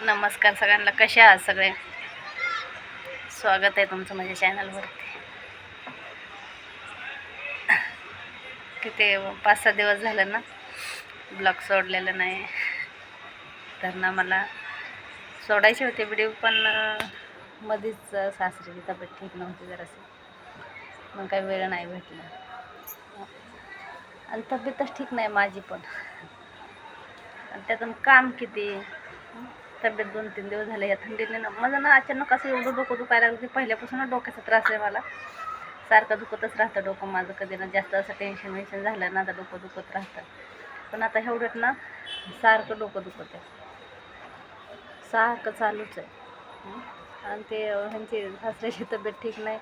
नमस्कार सगळ्यांना कसे आहात सगळे? स्वागत आहे तुमचं माझ्या चॅनलवरती. किती पाच सहा दिवस झालं ना ब्लॉग सोडलेलं नाही. तर ना मला सोडायचे होते व्हिडिओ पण मध्येच सासरीची तब्येत ठीक नव्हती जराशी. मग काही वेळ नाही भेटला. आणि तब्येतच ठीक नाही माझी पण. आणि त्यातून काम किती? तब्येत दोन तीन दिवस झाले या थंडीने. ना माझं ना अचानक असं एवढं डोकं दुखायला लागलं की डोक्याचा त्रास आहे मला. सारखं दुखतच राहतं डोकं माझं कधी ना जास्त असं टेन्शन वेन्शन झालं ना आता डोकं दुखत राहतं. पण आता एवढ्यात ना सारखं डोकं दुखत आहे सारखं चालूच आहे. आणि ते ह्यांची सासऱ्याची तब्येत ठीक नाही.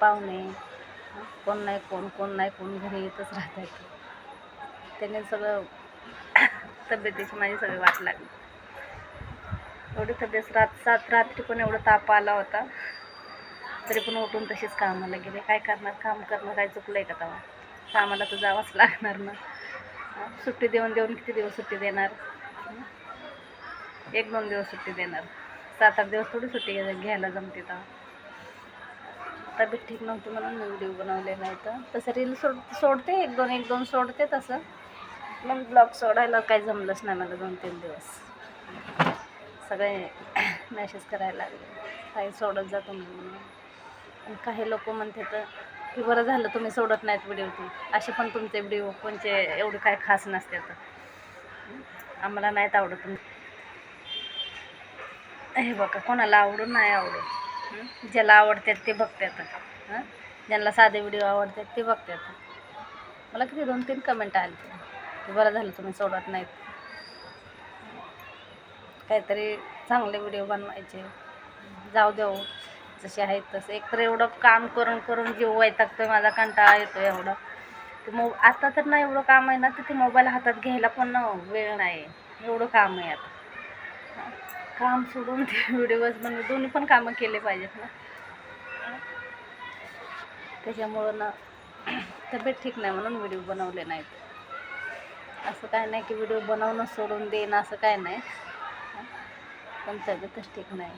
पाहुणे कोण नाही कोण कोण नाही कोण घरी येतच राहतात त्याने सगळं तब्येतीची माझी सगळी वाट लागली. एवढी तब्येत रात सात रात्री पण एवढा ताप आला होता. तरी पण उठून तशीच कामाला गेले. काय करणार? काम करणं काय चुकलं आहे का तेव्हा? कामाला तर जावंच लागणार ना. सुट्टी देऊन देऊन किती दिवस सुट्टी देणार? एक दोन दिवस सुट्टी देणार. सात आठ दिवस थोडी सुट्टी घ्यायला जमते तेव्हा. तब्येत ठीक नव्हती म्हणून मी व्हिडिओ बनवले नाही तर तसं रील सोड सोडते एक दोन एक दोन सोडते तसं. मग ब्लॉग सोडायला काही जमलंच नाही मला दोन तीन दिवस. सगळे मॅसेज करायला लागले. काही सोडत जा तुम्ही म्हणून. आणि काही लोक म्हणते तर की बरं झालं तुम्ही सोडत नाहीत व्हिडिओ ती. असे पण तुमचे व्हिडिओ कोणचे एवढे काय खास नसते तर. आम्हाला नाहीत आवडत हे बघा कोणाला आवडून नाही आवडत. ज्याला आवडतात ते बघतात. हं? ज्यांना साधे व्हिडिओ आवडतात ते बघतात. मला किती दोन तीन कमेंट आले. की बरं झालं तुम्ही सोडत नाहीत. काहीतरी चांगले व्हिडिओ बनवायचे. जाऊ देऊ. जसे आहेत तसे. एकतर एवढं काम करून करून जीव वैतागतो आहे माझा कंटाळा येतो एवढा. ते मो आता तर ना एवढं काम आहे ना तर ते मोबाईल हातात घ्यायला पण ना वेळ नाही. एवढं काम आहे आता. काम सोडून ते व्हिडिओज बनवून दोन्ही पण कामं केले पाहिजेत ना. त्याच्यामुळं ना तब्येत ठीक नाही म्हणून व्हिडिओ बनवले नाहीत. असं काय नाही की व्हिडिओ बनवणं सोडून देणं असं काय नाही. पण तब्येतच ठीक नाही.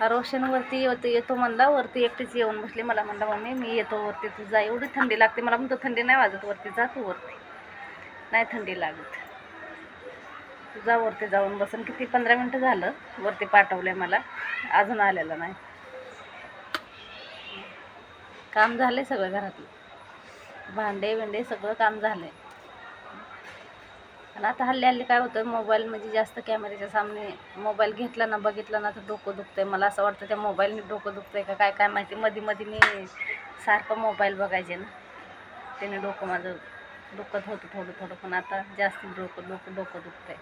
रोशन रोशनवरती येतो येतो म्हणला वरती एकटीच येऊन बसली. मला म्हणला मम्मी मी येतो वरती तू जा. एवढी थंडी लागते. मला म्हणतो थंडी नाही वाजत वरती जा तू वरती. नाही थंडी लागत. जा वरती जाऊन बसून किती पंधरा मिनटं झालं वरती पाठवलंय मला. अजून आलेलं नाही. काम झालंय सगळं घरातलं. भांडे बिंडे सगळं काम झालंय. आणि आता हल्ली हल्ली काय होतं मोबाईल म्हणजे जास्त कॅमेऱ्याच्या सामने मोबाईल घेतला ना बघितला ना तर डोकं दुखतंय. मला असं वाटतं त्या मोबाईलने डोकं दुखतंय का काय काय माहिती? मध्ये मध्ये मी सारखं मोबाईल बघायचे ना. त्याने डोकं माझं दुखत होतं थोडं थोडं. पण आता जास्त डोकं डोकं डोकं दुखतंय.